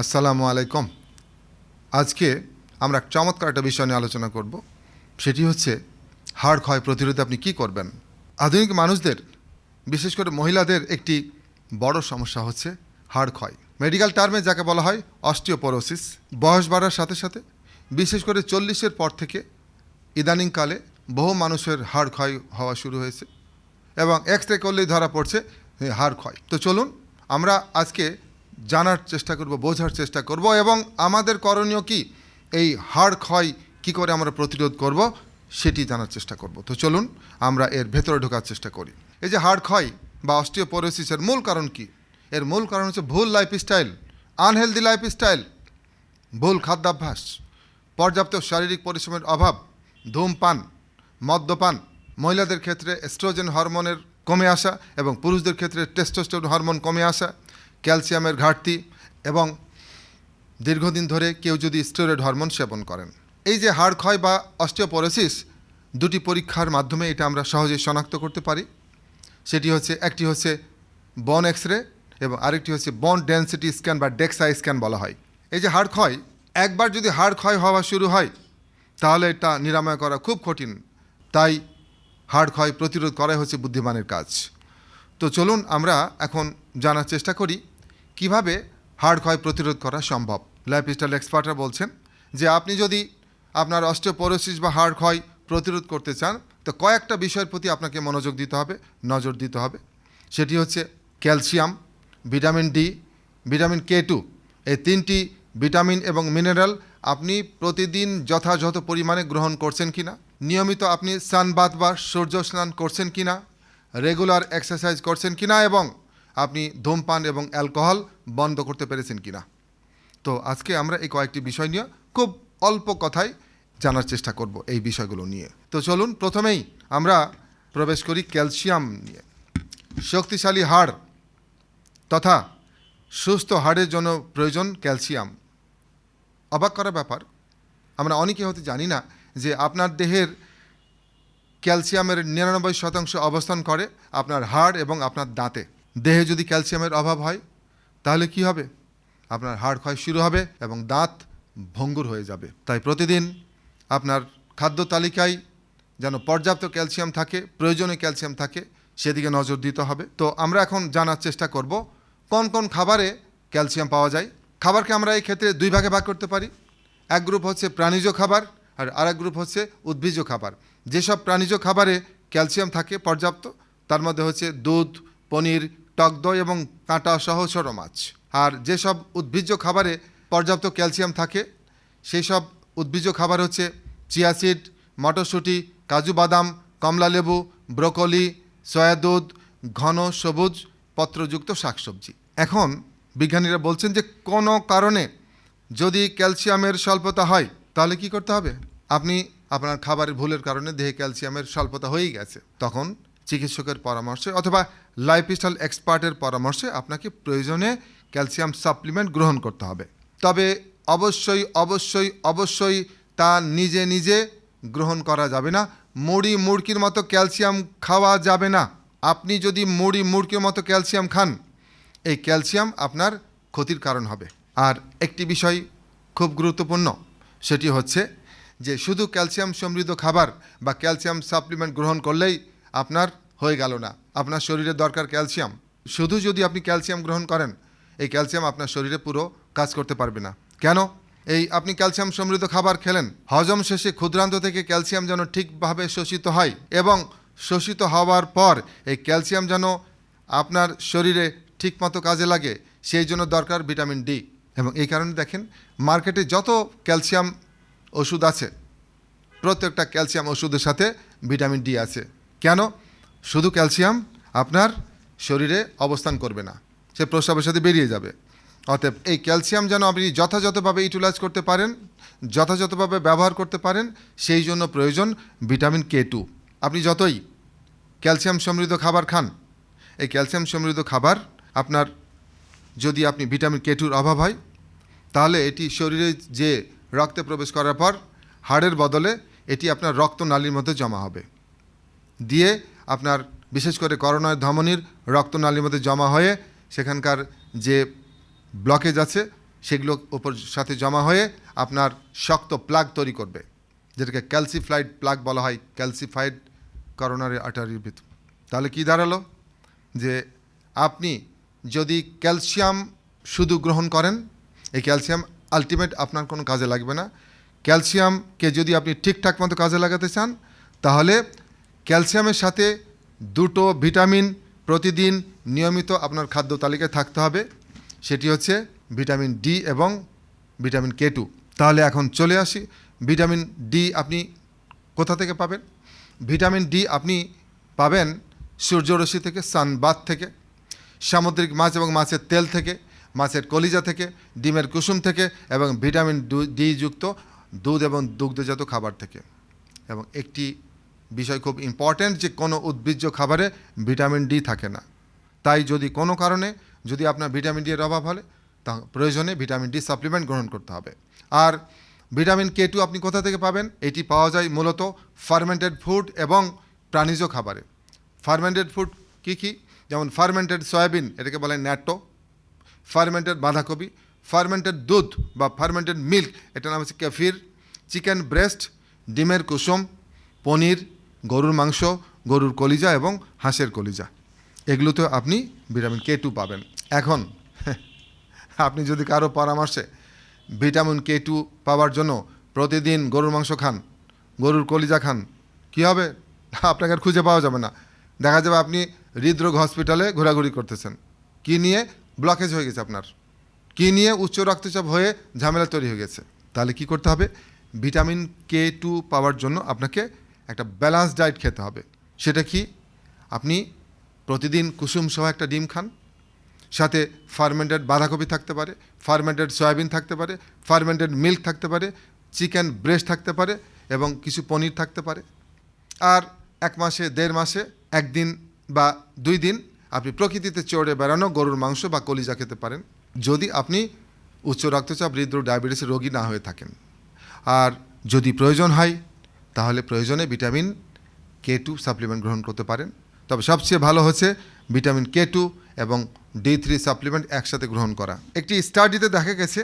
আসসালামু আলাইকুম। আজকে আমরা চমৎকার একটা বিষয় নিয়ে আলোচনা করব। সেটি হচ্ছে হাড় ক্ষয় প্রতিরোধে আপনি কি করবেন? আধুনিক মানুষদের, বিশেষ করে মহিলাদের একটি বড় সমস্যা হচ্ছে হাড় ক্ষয়। মেডিকেল টার্মে যাকে বলা হয় অস্টিওপোরোসিস। বয়স বাড়ার সাথে সাথে বিশেষ করে চল্লিশের পর থেকে ইদানিংকালে বহু মানুষের হাড় ক্ষয় হওয়া শুরু হয়েছে এবং এক্স রে করলেই ধরা পড়ছে হাড় ক্ষয়। তো চলুন, আমরা আজকে জানার চেষ্টা করব, বোঝার চেষ্টা করব এবং আমাদের করণীয় কি? এই হাড় ক্ষয় কি করে আমরা প্রতিরোধ করব সেটি জানার চেষ্টা করব। তো চলুন, আমরা এর ভেতরে ঢোকার চেষ্টা করি। এই যে হাড় ক্ষয় বা অস্টিওপোরোসিসের মূল কারণ কি? এর মূল কারণ হচ্ছে ভুল লাইফস্টাইল আনহেলদি লাইফস্টাইল ভুল খাদ্যাভ্যাস, পর্যাপ্ত শারীরিক পরিশ্রমের অভাব, ধূমপান, মদ্যপান, মহিলাদের ক্ষেত্রে এস্ট্রোজেন হরমোনের কমে আসা এবং পুরুষদের ক্ষেত্রে টেস্টোস্টেরন হরমোন কমে আসা ক্যালসিয়ামের ঘাটতি এবং দীর্ঘদিন ধরে কেউ যদি স্টেরয়েড হরমোন সেবন করেন। এই যে হাড় ক্ষয় বা অস্টিওপোরোসিস, দুটি পরীক্ষার মাধ্যমে এটা আমরা সহজেই শনাক্ত করতে পারি। সেটি হচ্ছে, একটি হচ্ছে বন এক্স রে এবং আরেকটি হচ্ছে বন ডেন্সিটি স্ক্যান বা ডেক্সা স্ক্যান বলা হয়। এই যে হাড় ক্ষয়, একবার যদি হাড় ক্ষয় হওয়া শুরু হয়, তাহলে এটা নিরাময় করা খুব কঠিন। তাই হাড় ক্ষয় প্রতিরোধ করাই হচ্ছে বুদ্ধিমানের কাজ। তো চলুন আমরা এখন জানার চেষ্টা করি কীভাবে হাড় ক্ষয় প্রতিরোধ করা সম্ভব? লাইফস্টাইল এক্সপার্টরা বলছেন যে, আপনি যদি আপনার অস্টিওপোরোসিস বা হাড় ক্ষয় প্রতিরোধ করতে চান, তো কয়েকটা বিষয়ের প্রতি আপনাকে মনোযোগ দিতে হবে, নজর দিতে হবে। সেটি হচ্ছে calcium, vitamin D, vitamin K two. এই তিনটি ভিটামিন এবং মিনারেল আপনি প্রতিদিন যথাযথ পরিমাণে গ্রহণ করছেন কিনা? নিয়মিত আপনি সানবাত বা সূর্য স্নান করছেন কিনা? রেগুলার এক্সারসাইজ করছেন কিনা? এবং আপনি ধূমপান এবং অ্যালকোহল বন্ধ করতে পেরেছেন কিনা? তো আজকে আমরা এই কয়েকটি বিষয় নিয়ে খুব অল্প কথায় জানার চেষ্টা করব এই বিষয়গুলো নিয়ে। তো চলুন প্রথমেই আমরা প্রবেশ করি ক্যালসিয়াম নিয়ে। শক্তিশালী হাড় তথা সুস্থ হাড়ের জন্য প্রয়োজন ক্যালসিয়াম। অবাক করা ব্যাপার, আমরা অনেকে হতে জানি না যে আপনার দেহের ক্যালসিয়ামের নিরানব্বই শতাংশ অবস্থান করে আপনার হাড় এবং আপনার দাঁতে। দেহে যদি ক্যালসিয়ামের অভাব হয়, তাহলে কি হবে? আপনার হাড় ক্ষয় শুরু হবে এবং দাঁত ভঙ্গুর হয়ে যাবে। তাই প্রতিদিন আপনার খাদ্য তালিকায় যেন পর্যাপ্ত ক্যালসিয়াম থাকে, প্রয়োজনীয় ক্যালসিয়াম থাকে, সেদিকে নজর দিতে হবে। তো আমরা এখন জানার চেষ্টা করব, কোন কোন খাবারে ক্যালসিয়াম পাওয়া যায়? খাবারকে আমরা এই ক্ষেত্রে দুই ভাগে ভাগ করতে পারি। এক গ্রুপ হচ্ছে প্রাণীজ খাবার আর আরেক গ্রুপ হচ্ছে উদ্ভিজ্জ খাবার। যেসব প্রাণীজ খাবারে ক্যালসিয়াম থাকে পর্যাপ্ত, তার মধ্যে হচ্ছে দুধ, পনির টক দই এবং কাঁটা সহ ছোটো মাছ। আর যেসব উদ্ভিজ্জ খাবারে পর্যাপ্ত ক্যালসিয়াম থাকে সেই সব উদ্ভিজ্জ খাবার হচ্ছে চিয়াসিড মটরশুঁটি, কাজু বাদাম, কমলা লেবু, ব্রোকলি সয়া দুধ ঘন সবুজ পত্রযুক্ত শাকসবজি। এখন বিজ্ঞানীরা বলছেন যে কোনো কারণে যদি ক্যালসিয়ামের স্বল্পতা হয়, তাহলে কি করতে হবে? আপনি আপনার খাবারের ভুলের কারণে দেহে ক্যালসিয়ামের স্বল্পতা হয়েই গেছে। তখন চিকিৎসকের পরামর্শে অথবা লাইফস্টাইল এক্সপার্টের পরামর্শে আপনাকে প্রয়োজনে ক্যালসিয়াম সাপ্লিমেন্ট গ্রহণ করতে হবে। তবে অবশ্যই অবশ্যই অবশ্যই তা নিজে নিজে গ্রহণ করা যাবে না। মুড়ি, মুড়কির মতো ক্যালসিয়াম খাওয়া যাবে না। আপনি যদি মুড়ি, মুড়কির মতো ক্যালসিয়াম খান, এই ক্যালসিয়াম আপনার ক্ষতির কারণ হবে। আর একটি বিষয় খুব গুরুত্বপূর্ণ, সেটি হচ্ছে যে শুধু ক্যালসিয়াম সমৃদ্ধ খাবার বা ক্যালসিয়াম সাপ্লিমেন্ট গ্রহণ করলেই আপনার হয়ে গেল না। আপনার শরীরে দরকার ক্যালসিয়াম। শুধু যদি আপনি ক্যালসিয়াম গ্রহণ করেন, এই ক্যালসিয়াম আপনার শরীরে পুরো কাজ করতে পারবে না। কেন? এই আপনি ক্যালসিয়াম সমৃদ্ধ খাবার খেলেন। হজম শেষে ক্ষুদ্রান্ত থেকে ক্যালসিয়াম যেন ঠিকভাবে শোষিত হয় এবং শোষিত হওয়ার পর এই ক্যালসিয়াম যেন আপনার শরীরে ঠিকমতো কাজে লাগে, সেই জন্য দরকার ভিটামিন ডি। এবং এই কারণে দেখেন, মার্কেটে যত ক্যালসিয়াম ওষুধ আছে, প্রত্যেকটা ক্যালসিয়াম ওষুধের সাথে ভিটামিন ডি আছে। কেন? শুধু ক্যালসিয়াম আপনার শরীরে অবস্থান করবে না, সে প্রস্রাবের সাথে বেরিয়ে যাবে। অতএব এই ক্যালসিয়াম যেন আপনি যথাযথভাবে ইউটিলাইজ করতে পারেন, যথাযথভাবে ব্যবহার করতে পারেন, সেই জন্য প্রয়োজন ভিটামিন কে টু। আপনি যতই ক্যালসিয়াম সমৃদ্ধ খাবার খান, এই ক্যালসিয়াম সমৃদ্ধ খাবার আপনার যদি আপনি ভিটামিন কে টুর অভাব হয়, তাহলে এটি শরীরে যে রক্তে প্রবেশ করার পর হাড়ের বদলে এটি আপনার রক্তনালীর মধ্যে জমা হবে। দিয়ে আপনার বিশেষ করে করোনার ধমনির রক্তনালীর মধ্যে জমা হয়ে সেখানকার যে ব্লকেজ আছে সেগুলো ওপর সাথে জমা হয়ে আপনার শক্ত প্লাগ তৈরি করবে, যেটাকে ক্যালসিফ্লাইড প্লাগ বলা হয় ক্যালসিফাইড করোনারি আর্টারির ভিতর। তাহলে কি দাঁড়াল? যে আপনি যদি ক্যালসিয়াম শুধু গ্রহণ করেন, এই ক্যালসিয়াম আলটিমেট আপনার কোনো কাজে লাগবে না। ক্যালসিয়ামকে যদি আপনি ঠিকঠাক মতো কাজে লাগাতে চান, তাহলে ক্যালসিয়ামের সাথে দুটো ভিটামিন প্রতিদিন নিয়মিত আপনার খাদ্য তালিকায় থাকতে হবে। সেটি হচ্ছে ভিটামিন ডি এবং ভিটামিন কে টু। তাহলে এখন চলে আসি। ভিটামিন ডি আপনি কোথা থেকে পাবেন? ভিটামিন ডি আপনি পাবেন সূর্যরশ্মি থেকে সানবাত থেকে, সামুদ্রিক মাছ এবং মাছের তেল থেকে, মাছের কলিজা থেকে, ডিমের কুসুম থেকে এবং ভিটামিন ডি যুক্ত দুধ এবং দুগ্ধজাত খাবার থেকে। এবং একটি বিষয় খুব ইম্পর্ট্যান্ট যে কোনো উদ্ভিজ্জ খাবারে ভিটামিন ডি থাকে না। তাই যদি কোনো কারণে যদি আপনার ভিটামিন ডি এর অভাব হলে, তা প্রয়োজনে ভিটামিন ডি সাপ্লিমেন্ট গ্রহণ করতে হবে। আর ভিটামিন কে টু আপনি কোথা থেকে পাবেন? এটি পাওয়া যায় মূলত ফার্মেন্টেড ফুড এবং প্রাণীজ খাবারে। ফার্মেন্টেড ফুড কী কী? যেমন ফার্মেন্টেড সয়াবিন এটাকে বলে ন্যাটো ফার্মেন্টেড বাঁধাকপি ফার্মেন্টেড দুধ বা ফার্মেন্টেড মিল্ক এটার নাম হচ্ছে কেফির চিকেন ব্রেস্ট ডিমের কুসুম, পনির গরুর মাংস, গরুর কলিজা এবং হাঁসের কলিজা। এগুলোতে আপনি ভিটামিন কে টু পাবেন। এখন, আপনি যদি কারও পরামর্শে ভিটামিন কে টু পাওয়ার জন্য প্রতিদিন গরুর মাংস খান, গরুর কলিজা খান, কী হবে? আপনাকে আর খুঁজে পাওয়া যাবে না। দেখা যাবে আপনি হৃদরোগ হসপিটালে ঘোরাঘুরি করতেছেন। কি নিয়ে ব্লকেজ হয়ে গেছে আপনার? কি নিয়ে উচ্চ রক্তচাপ হয়ে ঝামেলা তৈরি হয়ে গেছে? তাহলে কি করতে হবে? ভিটামিন কে টু পাওয়ার জন্য আপনাকে একটা ব্যালান্স ডায়েট খেতে হবে। সেটা কি? আপনি প্রতিদিন কুসুম সহ একটা ডিম খান, সাথে ফার্মেন্টেড বাঁধাকপি থাকতে পারে ফার্মেন্টেড সয়াবিন থাকতে পারে ফার্মেন্টেড মিল্ক থাকতে পারে চিকেন ব্রেস্ট থাকতে পারে এবং কিছু পনির থাকতে পারে। আর এক মাসে, দেড় মাসে, একদিন বা দুই দিন আপনি প্রকৃতিতে চড়ে বেড়ানো গরুর মাংস বা কলিজা খেতে পারেন, যদি আপনি উচ্চ রক্তচাপ, হৃদরোগ, ডায়াবেটিসের রোগী না হয়ে থাকেন। আর যদি প্রয়োজন হয় তাহলে প্রয়োজনে ভিটামিন কে টু সাপ্লিমেন্ট গ্রহণ করতে পারেন। তবে সবচেয়ে ভালো হচ্ছে ভিটামিন কে টু এবং ডি থ্রি সাপ্লিমেন্ট একসাথে গ্রহণ করা। একটি স্টাডিতে দেখা গেছে,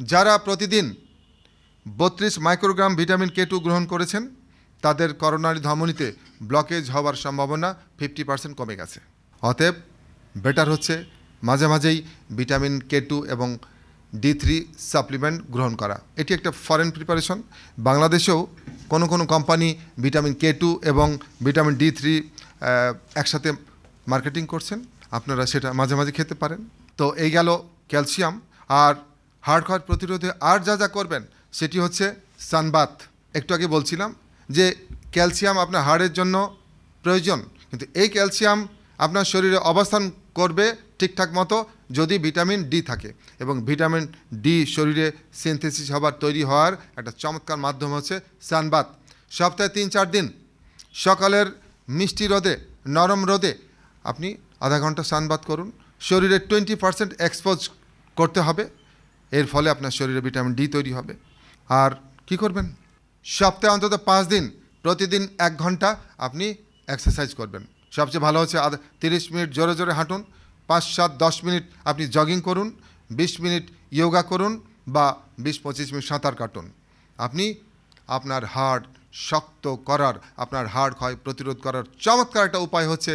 যারা প্রতিদিন বত্রিশ মাইক্রোগ্রাম ভিটামিন কে টু গ্রহণ করেছেন, তাদের করোনারি ধমনীতে ব্লকেজ হওয়ার সম্ভাবনা ফিফটি পার্সেন্ট কমে গেছে। অতএব বেটার হচ্ছে মাঝে মাঝেই ভিটামিন কে টু এবং ডি থ্রি সাপ্লিমেন্ট গ্রহণ করা। এটি একটা ফরেন প্রিপারেশন। বাংলাদেশেও কোনো কোনো কোম্পানি ভিটামিন কে টু এবং ভিটামিন ডি থ্রি একসাথে মার্কেটিং করছেন। আপনারা সেটা মাঝে মাঝে খেতে পারেন। তো এই গেল ক্যালসিয়াম আর হার্ট ক্ষয় প্রতিরোধে আর যা যা করবেন সেটি হচ্ছে সানবাত একটু আগে বলছিলাম যে ক্যালসিয়াম আপনার হাড়ের জন্য প্রয়োজন, কিন্তু এই ক্যালসিয়াম আপনার শরীরে অবস্থান করবে ঠিকঠাক মতো যদি ভিটামিন ডি থাকে এবং ভিটামিন ডি শরীরে সিনথেসিস হবার তৈরি হওয়ার একটা চমৎকার মাধ্যম হচ্ছে সানবাত। সপ্তাহে তিন চার দিন সকালের মিষ্টি রোদে, নরম রোদে আপনি আধা ঘণ্টা সানবাত করুন। শরীরে টোয়েন্টি পার্সেন্ট এক্সপোজ করতে হবে। এর ফলে আপনার শরীরে ভিটামিন ডি তৈরি হবে। আর কি করবেন? সপ্তাহে অন্তত পাঁচ দিন, প্রতিদিন এক ঘণ্টা আপনি এক্সারসাইজ করবেন। সবচেয়ে ভালো হচ্ছে আধা, তিরিশ মিনিট জোরে জোরে হাঁটুন। পাঁচ সাত দশ মিনিট আপনি জগিং করুন, বিশ মিনিট ইয়োগা করুন বা বিশ, পঁচিশ মিনিট সাঁতার কাটুন। আপনি আপনার হার্ট শক্ত করার, আপনার হাড় ক্ষয় প্রতিরোধ করার চমৎকার একটা উপায় হচ্ছে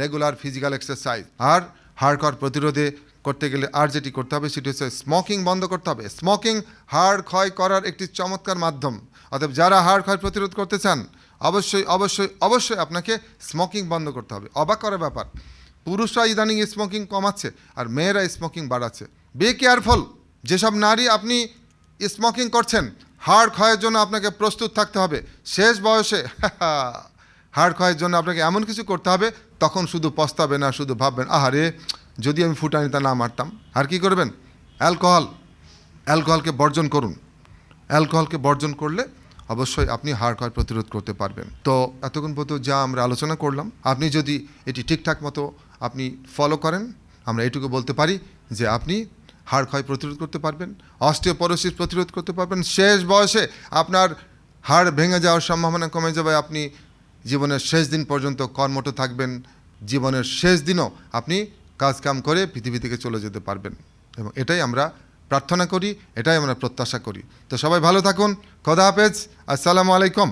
রেগুলার ফিজিক্যাল এক্সারসাইজ আর হাড় ক্ষয় প্রতিরোধে করতে গেলে আর যেটি করতে হবে সেটি হচ্ছে স্মোকিং বন্ধ করতে হবে। স্মোকিং হাড় ক্ষয় করার একটি চমৎকার মাধ্যম। অতএব যারা হাড় ক্ষয় প্রতিরোধ করতে চান, অবশ্যই অবশ্যই অবশ্যই আপনাকে স্মোকিং বন্ধ করতে হবে। অবাক করার ব্যাপার। পুরুষরা ইদানিং স্মোকিং কমাচ্ছে আর মেয়েরা স্মোকিং বাড়াচ্ছে। বি কেয়ারফুল যেসব নারী আপনি স্মোকিং করছেন, হাড় ক্ষয়ের জন্য আপনাকে প্রস্তুত থাকতে হবে। শেষ বয়সে হাড় ক্ষয়ের জন্য আপনাকে এমন কিছু করতে হবে, তখন শুধু পস্তাবে না শুধু ভাববেন, আহারে, যদি আমি ফুটানিতা না মারতাম। আর কি করবেন? অ্যালকোহল। অ্যালকোহলকে বর্জন করুন। অ্যালকোহলকে বর্জন করলে অবশ্যই আপনি হাড় ক্ষয় প্রতিরোধ করতে পারবেন। তো এতক্ষণ পর্যন্ত যা আমরা আলোচনা করলাম, আপনি যদি এটি ঠিকঠাক মতো আপনি ফলো করেন, আমরা এটুকু বলতে পারি যে আপনি হাড় ক্ষয় প্রতিরোধ করতে পারবেন, অস্টিওপরোসিস প্রতিরোধ করতে পারবেন, শেষ বয়সে আপনার হাড় ভেঙে যাওয়ার সম্ভাবনা কমে যাবে, আপনি জীবনের শেষ দিন পর্যন্ত কর্মঠ থাকবেন, জীবনের শেষ দিনও আপনি কাজকাম করে পৃথিবী থেকে চলে যেতে পারবেন। এবং এটাই আমরা প্রার্থনা করি, এটাই আমরা প্রত্যাশা করি। তো সবাই ভালো থাকুন, খোদা হাফেজ, আসসালামু আলাইকুম।